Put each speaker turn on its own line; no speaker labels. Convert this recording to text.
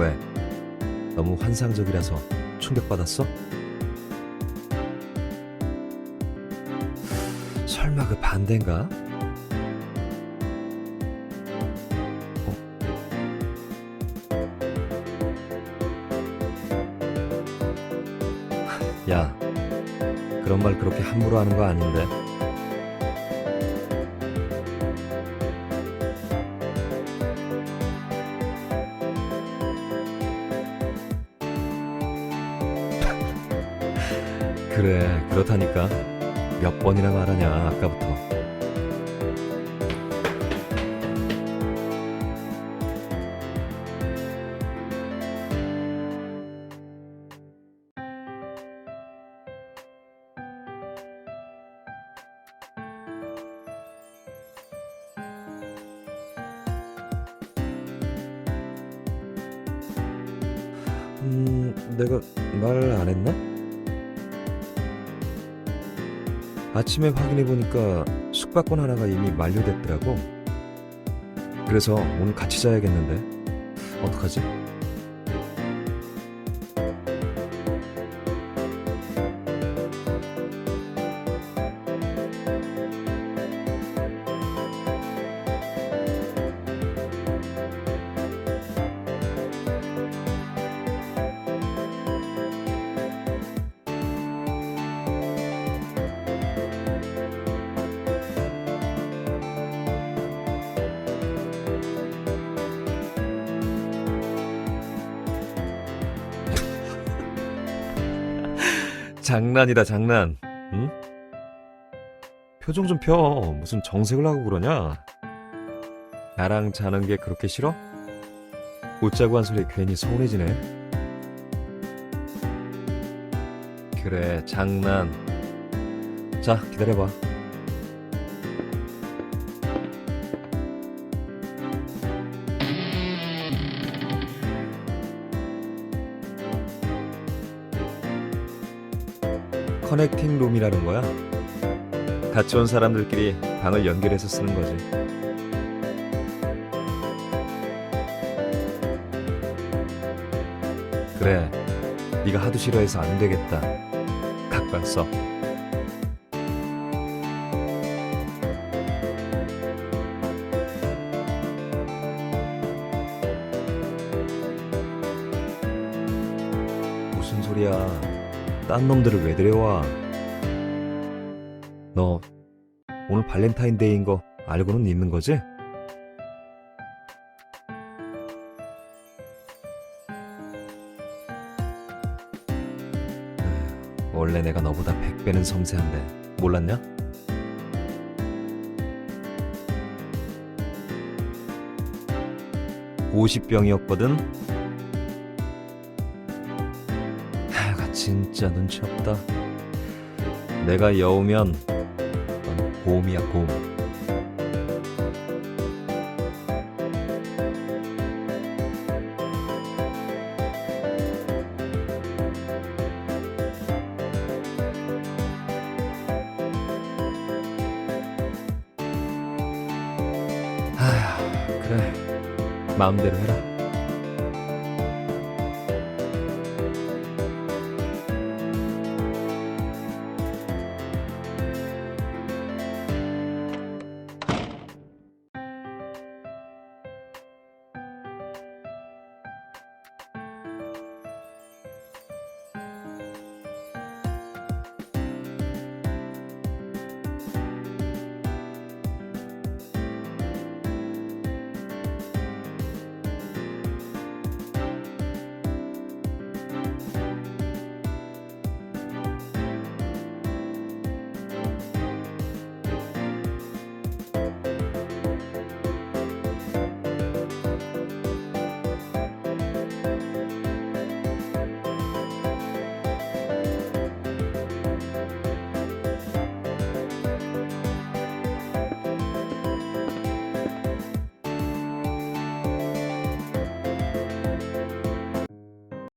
왜? 너무 환상적이라서 충격받았어? 설마 그 반대인가? 어? 야, 그런 말 그렇게 함부로 하는 거 아닌데. 그래, 그렇다니까. 몇 번이나 말하냐, 아까부터. 음, 내가 말안 했나? 아침에 확인해 보니까 숙박권 하나가 이미 만료됐더라고. 그래서 오늘 같이 자야겠는데. 어떡하지? 장난이다, 장난. 응? 표정 좀 펴. 무슨 정색을 하고 그러냐? 나랑 자는 게 그렇게 싫어? 웃자고 한 소리 괜히 서운해지네. 그래, 장난. 자, 기다려봐. 커넥팅 룸이라는 거야. 같이 온 사람들끼리 방을 연결해서 쓰는 거지. 그래, 네가 하도 싫어해서 안 되겠다. 각방 써. 무슨 소리야? 딴 놈들을 왜 데려와? 너 오늘 발렌타인데이인 거 알고는 있는 거지? 원래 내가 너보다 100배는 섬세한데 몰랐냐? (50병이었거든) 진짜 눈치 없다. 내가 여우면 넌 곰이야 곰. 그래. 마음대로 해라